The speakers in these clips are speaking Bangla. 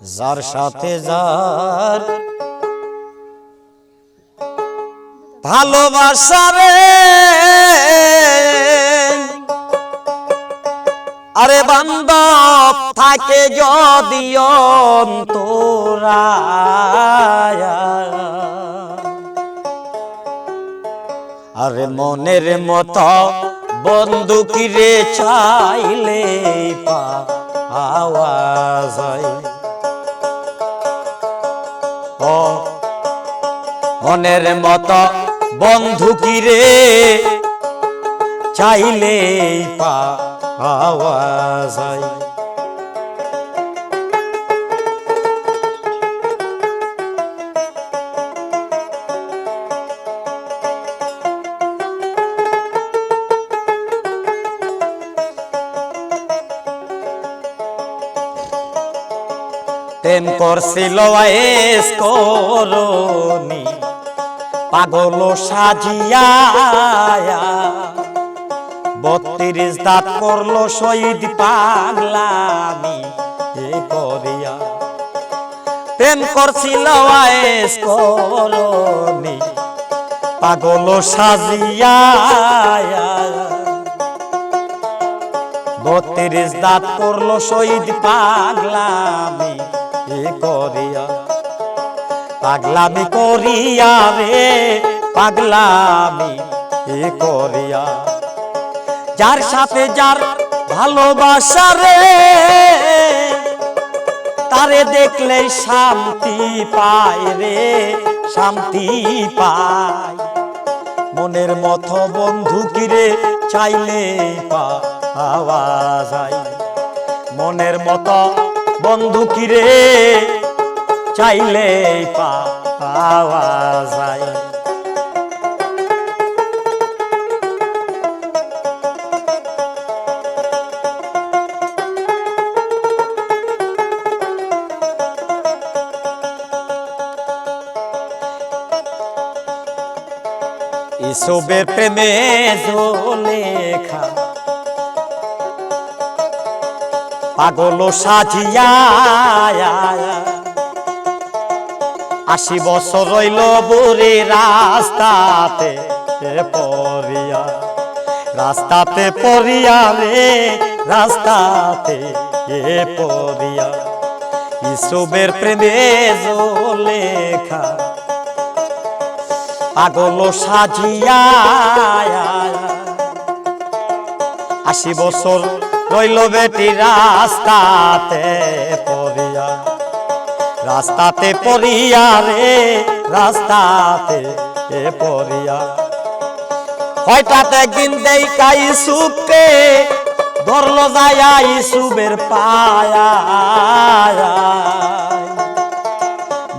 যার সাথে যার ভালোবাসা রে। আরে বান্ধব থাকে যদি অন্তরা আরে মনের মতো বন্দুকিরে চাইলে আওয়াজ হয় মনের মতো বন্ধুকিরে চাইলে পা আওয়াজ হয় প্রেম করছিল এস করনি। পাগল সাজিয়া বত্রিশ দাঁত করল শহীদ পাগলামি এ করিয়া। প্রেম করছিল এস করনি পাগল সাজিয়া বত্রিশ দাঁত করল শহীদ পাগলামি এ করিয়া। পাগলামি করিয়া রে, পাগলামি এ করিয়া? যার সাথে যার ভালোবাসা রে, তারে দেখলে শান্তি পায় রে, শান্তি পায়। মনের মতো বন্ধু কিরে চাইলে পাওয়া যায়? মনের মতো বন্ধু কিরে চাইলে পাওয়া যায়। ইসবের প্রেমে লেখা পাগল সাজিয়া আশি বছর রইল বুড়ি রাস্তাতে পরিয়া রাস্তাতে পরিয়া রে, রাস্তাতে এ পরিয়া ইসবের প্রেমে লেখা পাগল সাজিয়া আশি বছর রইল বেটি রাস্তাতে পড়িয়া রাস্তাতে পড়িয়া রে, রাস্তাতে এ পড়িয়া। হয়টাতে একদিন দেই কাই সুপকে ধরলো যায়া ইসুবের পায়া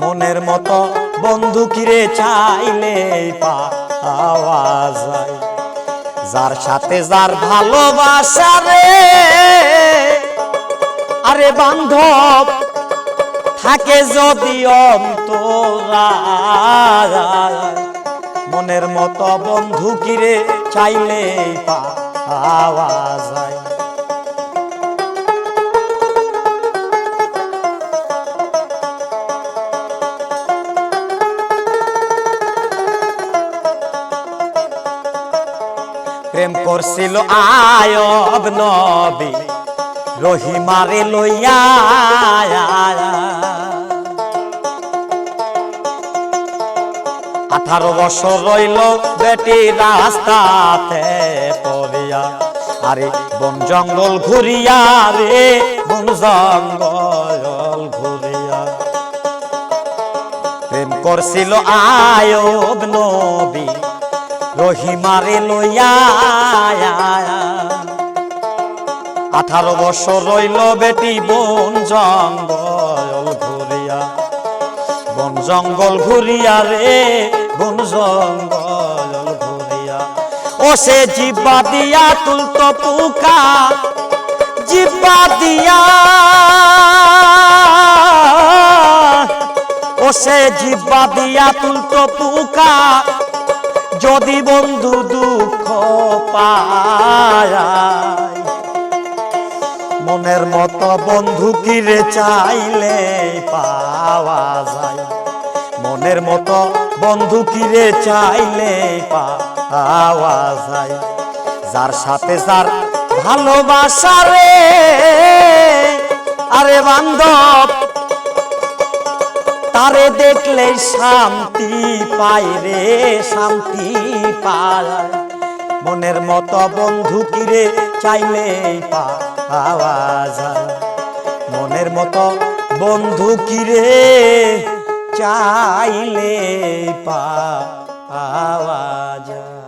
মনের মতো বন্ধু কিরে চাইলে পাওয়া যায়। যার সাথে যার ভালোবাসা রে, আরে বান্ধব থাকে যদি অন্তরা। মনের মতো বন্ধু কিরে চাইলে পাওয়া যায়। প্রেম করছিল আয়ব নবী। রহিমারে লইয়া আঠারো বছর রইল বেটি রাস্তাতে পড়িয়া। আরে বন জঙ্গল ঘুরিয়া রে, বন জঙ্গল ঘুরিয়া। প্রেম করছিল আয়ব নবী, রহিমারে লইয়া আঠারো বছর রইল বেটি বন জঙ্গল ঘুরিয়া। বন জঙ্গল ঘুরিয়া রে, বন জঙ্গল ঘুরিয়া। ও সে জিব্বা দিয়া তুলতো পুকা, জিব্বা দিয়া। ও সে জিব্বা দিয়া তুলতো পুকা, যদি বন্ধু দুঃখ পায়। মনের মতো বন্ধু কিরে চাইলে পাওয়া যায়? মনের মতো বন্ধু কিরে চাইলে পাওয়া যায়? যার সাথে যার ভালোবাসা রে, আরে বান্ধব, তারে দেখলে শান্তি পায় রে, শান্তি পায়। মনের মতো বন্ধু কিরে চাইলে পাওয়া যায়। মনের মতো বন্ধু কিরে চাইলে পাওয়া যায়।